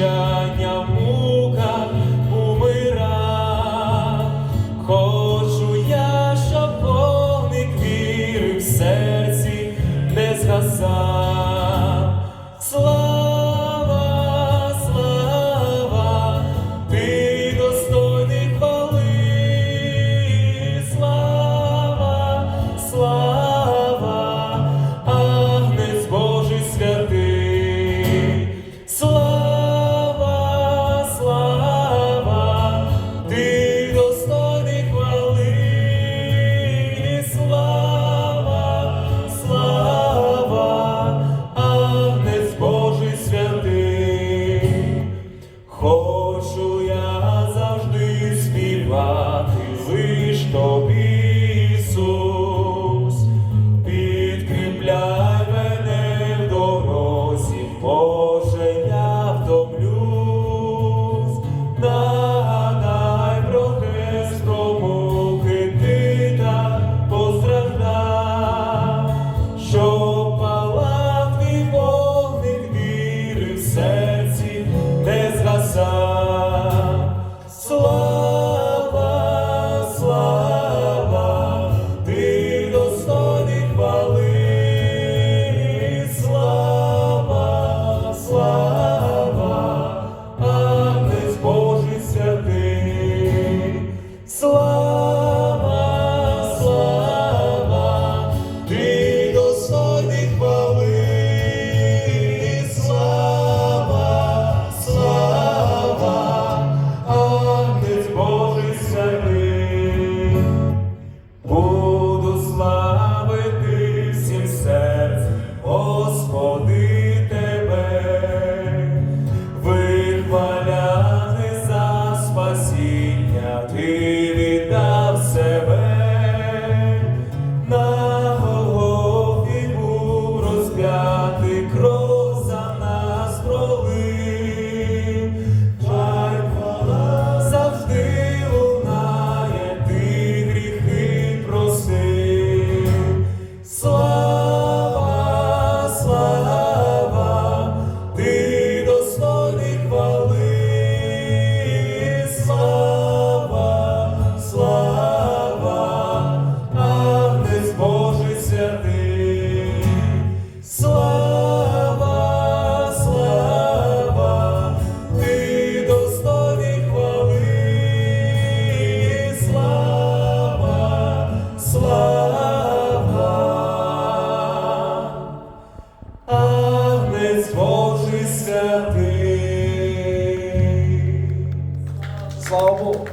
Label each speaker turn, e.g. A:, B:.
A: прощання мука умира. Хочу Святий.
B: Слава Богу.